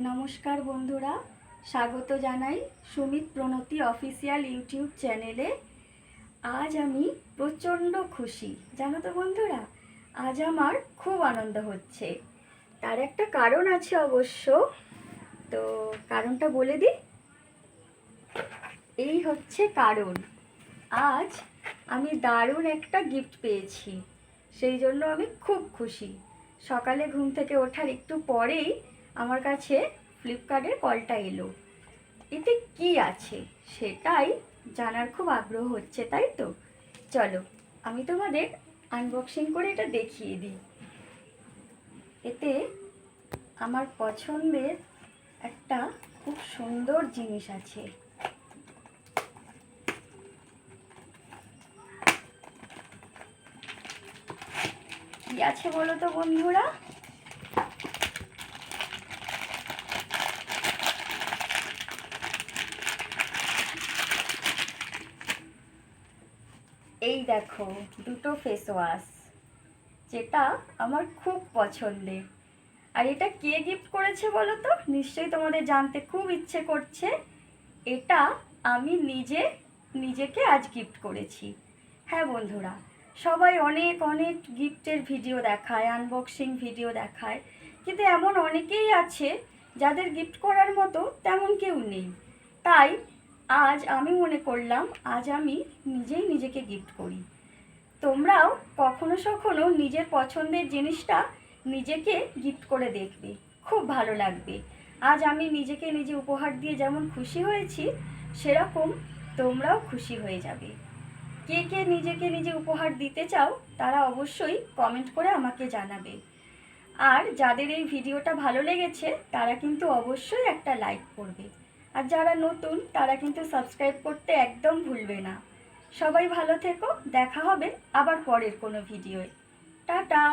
নমস্কার বন্ধুরা, স্বাগত জানাই সুমিত প্রণতি অফিসিয়াল ইউটিউব চ্যানেলে। আজ আমি প্রচণ্ড খুশি, জানো তো বন্ধুরা? আজ আমার খুব আনন্দ হচ্ছে। তার একটা কারণ আছে অবশ্য। তো কারণটা বলে দিই। এই হচ্ছে কারণ। আজ আমি দারুণ একটা গিফট পেয়েছি। সেই জন্য আমি খুব খুশি। সকালে ঘুম থেকে ওঠার একটু পরেই আমার কাছে ফ্লিপকার্টের কলটা এলো। এতে কি আছে? সেটাই জানার খুব আগ্রহ হচ্ছে, তাই তো? চলো, আমি তোমাদের আনবক্সিং করে এটা দেখিয়ে দিই। এতে আমার পছন্দের একটা খুব সুন্দর জিনিস আছে। কি আছে বলো তো বন্ধুরা? এই দেখো দুটো ফেস ওয়াশ যেটা আমার খুব পছন্দের। আর এটা কে গিফট করেছে বলো তো? নিশ্চয়ই তোমাদের জানতে খুব ইচ্ছে করছে। এটা আমি নিজে, নিজেকে আজ গিফট করেছি। হ্যাঁ বন্ধুরা, সবাই অনেক অনেক গিফটের ভিডিও দেখায় আনবক্সিং ভিডিও দেখায়। কিন্তু এমন অনেকেই আছে যাদের গিফট করার মতো তেমন কেউ নেই। তাই আজ আমি মনে করলাম, আজ আমি নিজেই নিজেকে গিফট করি। তোমরাও কখনো সখনো নিজের পছন্দের জিনিসটা নিজেকে গিফট করে দেখবে। খুব ভালো লাগবে। আজ আমি নিজেকে নিজে উপহার দিয়ে যেমন খুশি হয়েছি, সেরকম তোমরাও খুশি হয়ে যাবে। কে কে নিজেকে নিজে উপহার দিতে চাও, তারা অবশ্যই কমেন্ট করে আমাকে জানাবে। আর যাদের এই ভিডিওটা ভালো লেগেছে, তারা কিন্তু অবশ্যই একটা লাইক করবে। আর যারা নতুন, তারা কিন্তু সাবস্ক্রাইব করতে একদম ভুলবে না। সবাই ভালো থেকো, দেখা হবে আবার পরের কোনো ভিডিওয় টাটা!